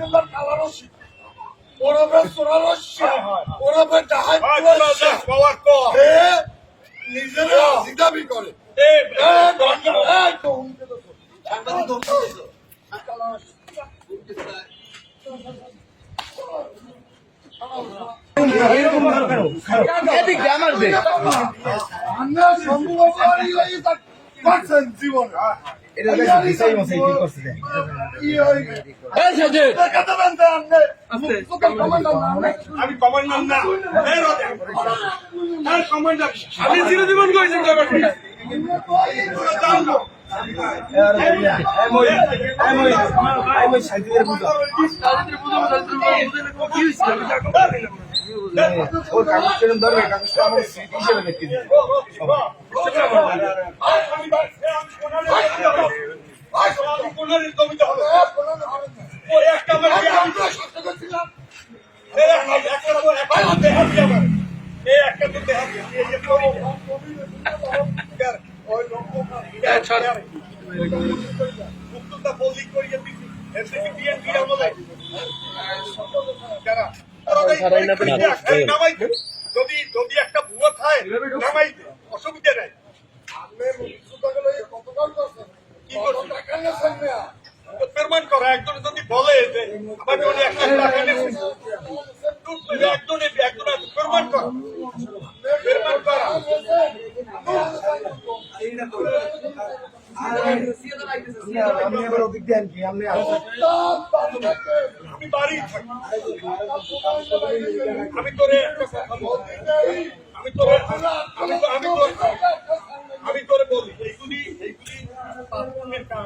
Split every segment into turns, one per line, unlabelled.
Number কালারসি ওরফে সোনারস্যা ওরফে ডাহাই হে নিজেরা জিদাবি করে। আমরা সম্ভব জীবন। দেখাতে
আমি কমান্ডার না। কমান্ডার। আমি চিরজীবন করেছি।
ওর কাগজ কিরম কাগজটা আমার স্মৃতি হিসেবে রেখে দিবে।
যদি যদি একটা ভুয়া খায় নামাই অসুবিধা নাই। পেমেন্ট করা একজন যদি বলে যে আমার জন্য এক লাখ টাকা নিয়েছি একজন একজন পেমেন্ট করা। পেমেন্ট করা।
আমি আপনি
বাড়ি তোরে। আমি তোরে আমি তো- আমি তোরে বলি এইগুলি এইগুলি পাপনের কাজ নয়।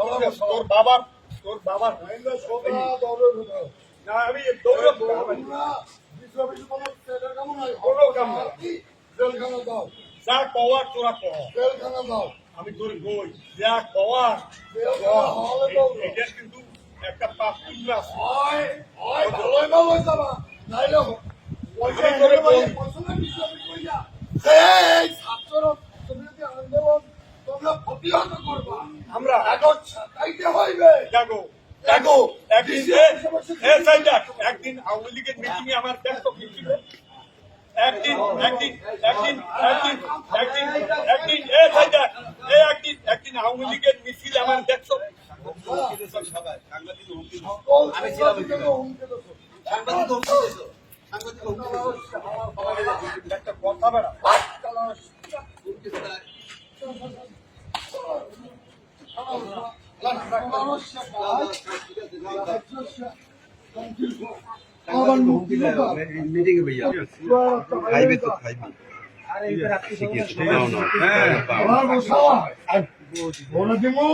তোর বাবার তোর বাবার না আমি দৌড়ে
কোনো কামো। জেলখানা দাও
যা কওয়ার তোরা কর
জেলখানা দাও
আমি তোর বই। যা কওয়ার এটা কিন্তু একটা পাপ পুণ্য আছে
হয় হয় ভালোই ভালোই যাবা। নাইলে পয়সা
করে
পয়সা না বিশ্ববিদ্যালয় কইয়া এই ছাত্র তুমি যদি আন্দোলন তোমরা প্রতিহত
আমরা
এখন ছাতাইতে হইবে।
জাগো।
দেখো
একদিন একদিন আওয়ামী লীগের মিটিং এ আমার ব্যস্ত ছিল। একদিন একদিন একদিন একদিন একদিন একদিন এ সাইডা, এ একদিন একদিন আওয়ামী লীগের মিছিল আমার দেখছ। একটা কথা বেড়া।
খাইবে তো খাইবে আছে নাও নাও হ্যাঁ
আমার দিমু